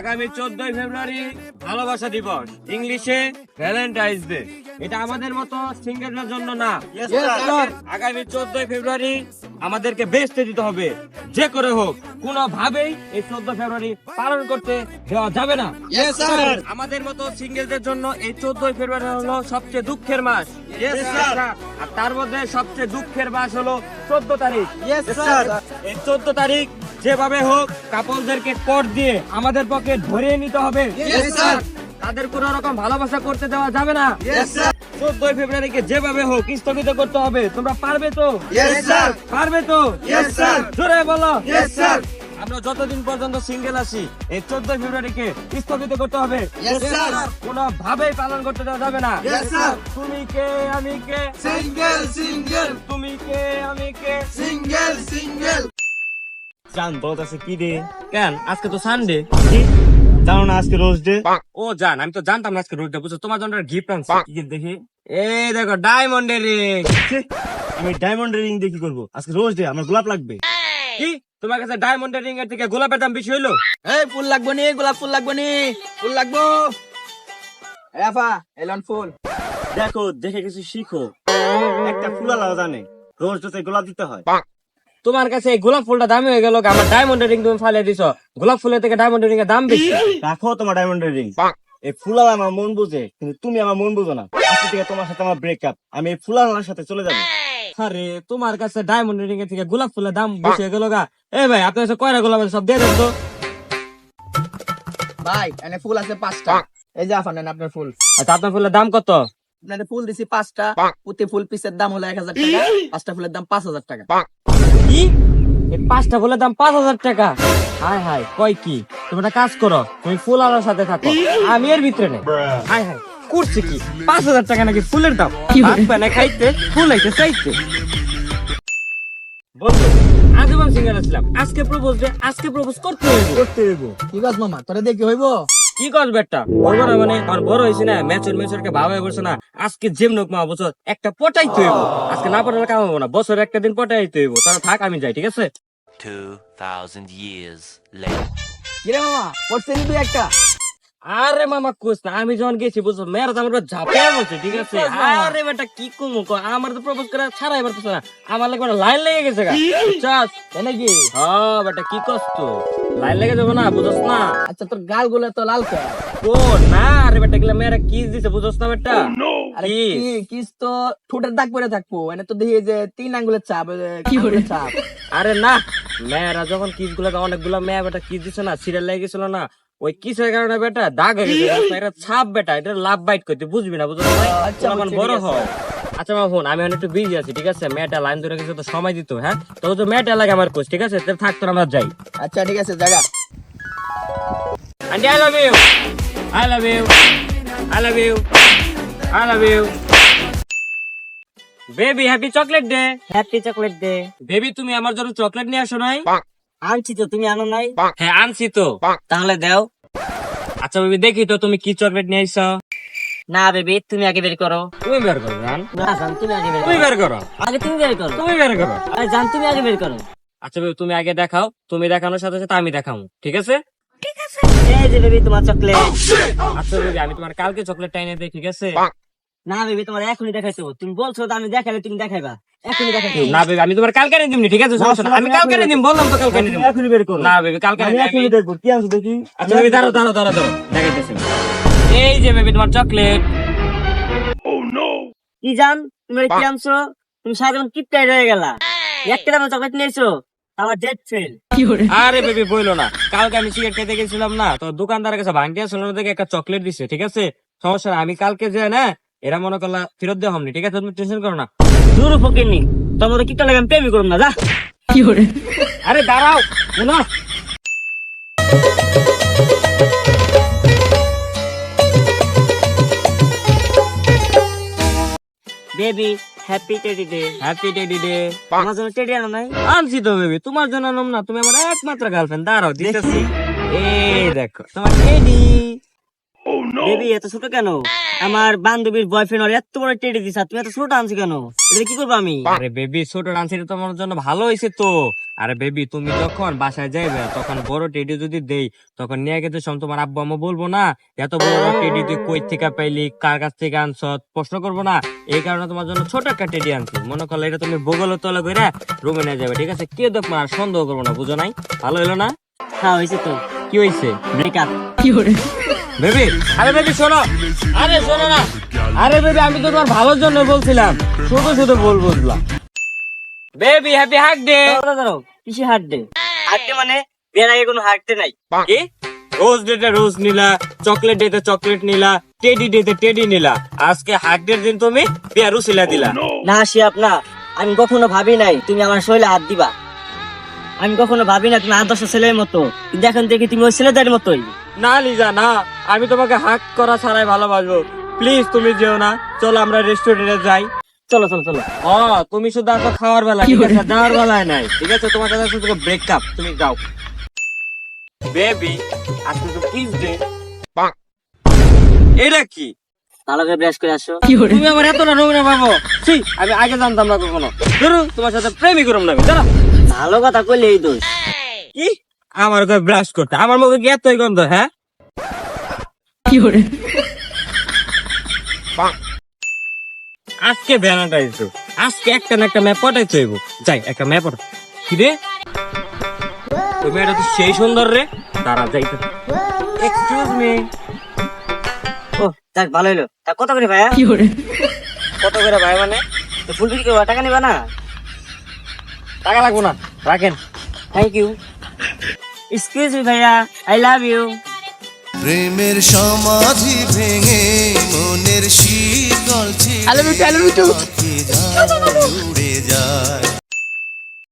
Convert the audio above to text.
আগামী চোদ্দই ফেব্রুয়ারি ভালোবাসা দিবস। ইংলিশে ভ্যালেন্টাইন্স ডে। এটা আমাদের মতো সিঙ্গেলদের জন্য না। আগামী চোদ্দই ফেব্রুয়ারি আমাদেরকে বেচতে দিতে হবে। যে করে হোক কোনো ভাবেই এই চোদ্দ ফেব্রুয়ারি পালন করতে দেওয়া যাবে না। আমাদের মতো সিঙ্গেলদের জন্য এই চোদ্দই ফেব্রুয়ারি হলো সবচেয়ে দুঃখের মাস। আর তার মধ্যে সবচেয়ে দুঃখের মাস হলো চোদ্দ তারিখ। এই চোদ্দ তারিখ যেভাবে হোক কাপলদেরকে কর দিয়ে আমাদের পক্ষে ধরিয়ে নিতে হবে। তাদের কোন রকম ভালোবাসা করতে দেওয়া যাবে না। চোদ্দই ফেব্রুয়ারিকে যেভাবে হোক স্থগিত করতে হবে। তোমরা পারবে তো? পারবে তো? জোরে বলো। আমরা যতদিন পর্যন্ত সিঙ্গেল আছি এই চোদ্দই ফেব্রুয়ারিকে স্থগিত করতে হবে। কোনো ভাবেই পালন করতে দেওয়া যাবে না। তুমি কে আমি কে? সিঙ্গেল সিঙ্গেল তুমি কে আমি কে? সিঙ্গেল সিঙ্গেল জান বলতেছে কি রে কেন? আজকে তো সানডে জানো না আজকে রোজ ডে? ও জান আমি তো জানতাম না আজকে রোজটা বুঝছ? তোমার জন্য গিফট আনছি। দেখি? এই দেখো ডায়মন্ডের রিং আমি ডায়মন্ড রিং দিয়ে কি করব? আজকে রোজ ডে আমার গোলাপ লাগবে। কি? তোমার কাছে ডায়মন্ডের রিং এর থেকে গোলাপের দাম বেশি হইল? এই ফুল লাগবো নি গোলাপ ফুল লাগবো নি ফুল লাগবো। এই এলন ফুল। দেখো দেখে কিছু শিখো। একটা ফুলালাও জানে রোজ ডে গোলাপ দিতে হয়। তোমার কাছে এই গোলাপ ফুলটা দামি হয়ে গেল আমার ডায়মন্ডের রিং তুমি ফালিয়ে দিছো। গোলাপ ফুলের থেকে ডায়মন্ডের রিং এর দাম বেশি। রাখো তোমার ডায়মন্ড রিং এই ফুলালা আমার মন বুঝে কিন্তু তুমি আমার মন বুঝো না। আজকে থেকে তোমার সাথে আমার ব্রেকআপ আমি এই ফুলালার সাথে চলে যাব। আরে তোমার কাছে ডায়মন্ডের রিং এর থেকে গোলাপ ফুলের দাম বেশি হয়ে গেল গা। এই ভাই আপনার কাছে কয়টা গোলাপ সব দিয়ে দেন তো। ভাই এনে ফুল আছে পাঁচটা। এই যে আফা নেন আপনার ফুল। আচ্ছা আপনার ফুলের দাম কত? আপনাদের ফুল দিছি পাঁচটা। প্রতি ফুল পিসের দাম হলো এক হাজার টাকা। পাঁচটা ফুলের দাম পাঁচ হাজার টাকা। কি? এই পাঁচটা ফুলের দাম পাঁচ হাজার টাকা। হাই হাই কয় কি? তুমি একটা কাজ করো তুমি ফুল আলার সাথে থাকো। আমি এর ভিতরে নেই। হাই হাই করছে কি? পাঁচ হাজার টাকা নাকি ফুলের দাম? বানায় খাইতে ফুল আইতে চাইতে। বন্ধু আজীবন সিঙ্গার আসলাম। আজকে প্রপোজ আজকে প্রপোজ করতে হইব। করতে দেবো ঠিক আছে মামা তোরা দেখি হইব? কি করছ বেটা? বলব না মানে আর বড় হয়েছে না ম্যাচের ম্যাচের কে ভাবাই বলছে না। আজকে জেম নোক মা বছর একটা পটাই হইব। আজকে না পটালে কাম হব না বছর একটা দিন পটাইতে হইব। তারা থাক আমি যাই ঠিক আছে? 2,000 years later. কিরে মামা পড়ছে নিবি একটা? আরে মামা কোস না আমি যখন গেছি বুঝছ মেয়েরা তো আমার ঝাঁপিয়ে বলছে ঠিক আছে? আরে বেটা কি কমু কো আমার তো প্রপোজ করা ছাড়াই পারতেছে না আমার লাগে লাইন লেগে গেছে গা। বুঝছস? তাই নাকি? হ্যাঁ বেটা কি কষ্ট লাইন লেগে যাব না বুঝছ না? আচ্ছা তোর গালগুলো তো লাল কে ও না আরে বেটা গেলে মেয়েরা কিস দিছে বুঝছ না বেটা? আরে কি? কিস? তো? ঠোঁটের দাগ পরে থাকব এনে তো দেখি যে তিন আঙ্গুলের চাপ কি করে চাপ। আরে না মেয়েরা যখন কিসগুলো অনেকগুলো মেয়ে বেটা কিস দিছে না সিরিয়াল লেগে গেছিল না ওই কিসের কারণে বেটা? দাগ হয়ে গেছে। এটা ছাপ বেটা। এটা লাভ বাইট করতে। বুঝবি না বুঝছ আচ্ছা, আমার বড় হয়। আচ্ছা মা ফোন আমি একটু বিজি আছি ঠিক আছে? মেয়েটা লাইন ধরে গেছে তো সময় দিত হ্যাঁ? তো তো মেয়েটা লাগে আমার কোচ ঠিক আছে? তাহলে থাকতো আমরা যাই। আচ্ছা ঠিক আছে জায়গা। Aunty I love you I love you I love you I love you baby happy chocolate day happy chocolate day baby তুমি আমার জন্য চকলেট নিয়ে আসো নাই? আনছি তো তুমি আনো নাই? হ্যাঁ আনছি তো। তাহলে দাও। আচ্ছা বেবি দেখি তো তুমি কি চকলেট নিয়ে আইছো না বেবি তুমি আগে বের করো। তুমি বের করো জান। না জান তুমি আগে বের তুমি বের করো। আগে তুমি বের করো। তুমি বের করো। আরে জান তুমি আগে বের করো। আচ্ছা বেবি তুমি আগে দেখাও। তুমি দেখানোর সাথে সাথে আমি দেখাবো ঠিক আছে? ঠিক আছে। এই যে বেবি তোমার চকলেট। আচ্ছা বেবি আমি তোমার কালকে চকলেটটা এনে দিই ঠিক আছে? না বেবি তোমার এখনই দেখাইছো তুমি বলছো তো আমি দেখালে তুমি দেখাইবা। না বেবি আমি তোমার কালকে এনে দিমনি ঠিক আছে? আমি কালকে এনে দিম বললাম তো কালকে এনে দিম এখনই বের করো। না বেবি কালকে আমি এখনই দেখব। কি আনছো দেখি? আচ্ছা বেবি দাঁড়াও দাঁড়াও দাঁড়াও দাঁড়াও। দেখাইতেছি। এই যে বেবি তোমার চকলেট। কি জান তুমি এটা কি আনছো? তুমি সারা কিপটাই রয়ে গেলা। একটা দামে চকলেট নিয়েছো আমার ডেট ফেল আরে বেবি বইলো না। কালকে আমি সিগারেট খেতে গেছিলাম না তো দোকানদারের কাছে ভাঙতে আসলে দেখে একটা চকলেট দিছে ঠিক আছে? সমস্যা আমি কালকে যে না এরা মনে করলা ফেরত দেওয়া হমনি ঠিক আছে? তুমি টেনশন করো না। দূর ফকিরনি তোমার কিপটা লাগে আমি প্রেমই না যা। আরে দাঁড়াও শোনো। Baby happy teddy day happy teddy day আমার জন্য টেডি আনো নাই? আনছি তো বেবি তোমার জন্য আনলাম না তুমি আমার একমাত্র গার্লফ্রেন্ড দাঁড়াও দিতেছি। এই দেখো তোমার টেডি বেবি এত ছোট কেন? আমার বান্ধবীর বয়ফ্রেন্ড আর এত বড় টেডি দিছা তুমি এত ছোট আনছি কেন? এটা কি করব আমি? আরে বেবি ছোট আনছি এটা তোমার জন্য ভালো হয়েছে তো। আরে বেবি তুমি যখন বাসায় যাইবে তখন বড় টেডি যদি দেই তখন নিয়ে গেতে সম তোমার আব্বু আম্মু বলব না এত বড় টেডি তুই কই থেকে পাইলি কার কাছ থেকে আনছ? প্রশ্ন করব না। এই কারণে তোমার জন্য ছোট একটা টেডি আনছি। মনে করলে এটা তুমি বগল তলে করে রুমে নিয়ে যাবে ঠিক আছে? কেউ দেখব আর সন্দেহ করব না বুঝো নাই? ভালো হলো না? হ্যাঁ হয়েছে তো। কি হয়েছে ব্রেকআপ বেবি আরে বেবি শোনো। আরে শোনো না। আরে বেবি আমি তো তোমার ভালোর জন্য বলছিলাম। শুধু শুধু বেবি হ্যাপি হাক ডে দাঁড়াও, কিসে ডে ডে মানে বিয়ের আগে কোনো নাই। কি? রোজ ডেতে রোজ নিলা চকলেট ডেতে চকলেট নিলা টেডি ডেতে টেডি নিলা। আজকে হাক ডের দিন তুমি বিয়া রুসিলা দিলা। না শিয়াপ না। আমি কখনো ভাবি নাই তুমি আমার শরীরে হাত দিবা। আমি কখনো ভাবি না তুমি দশটা ছেলের মতো। কিন্তু এখন দেখি তুমি ওই ছেলেদের মতোই। না লিজা না। আমি তোমাকে হাক করা ছাড়াই ভালোবাসবো। প্লিজ তুমি যেও না। চলো আমরা রেস্টুরেন্টে যাই। চলো চলো চলো। ও তুমি শুধু আসো খাওয়ার বেলা ঠিক আছে? যাওয়ার বেলায় নাই ঠিক আছে? তোমার সাথে শুধু ব্রেকআপ তুমি যাও। বেবি আজকে তো কিস ডে এটা কি? ভালো করে ব্রাশ করে আসো। তুমি আমার এত না নমুনা পাবো ছি আমি আগে জানতাম না কখনো। ধরো তোমার সাথে প্রেমই করুম না আমি। ভালো কথা কইলে এই দোষ। কি? আমার ওকে ব্রাশ করতে। আমার মুখে কি এতই গন্ধ হ্যাঁ? আজকে ভ্যালেন্টাইন্স ডে আজকে একটা না একটা ম্যাপ পটাইতে হইব। যাই একটা ম্যাপ পটা কি রে? ওই মেয়েটা তো সেই সুন্দর রে। দাঁড়া যাইতে এক্সকিউজ মি ও যাক ভালো হলো তা কত করে ভাইয়া? কত করে ভাই মানে? তো ফুল বিক্রি করবা টাকা নিবা না? টাকা লাগবো না। রাখেন। থ্যাংক ইউ এক্সকিউজ মি ভাইয়া আই লাভ ইউ প্রেমের সমাধি ভেঙে মনের শীতল ছিল আই লাভ ইউ আই উড়ে যায়।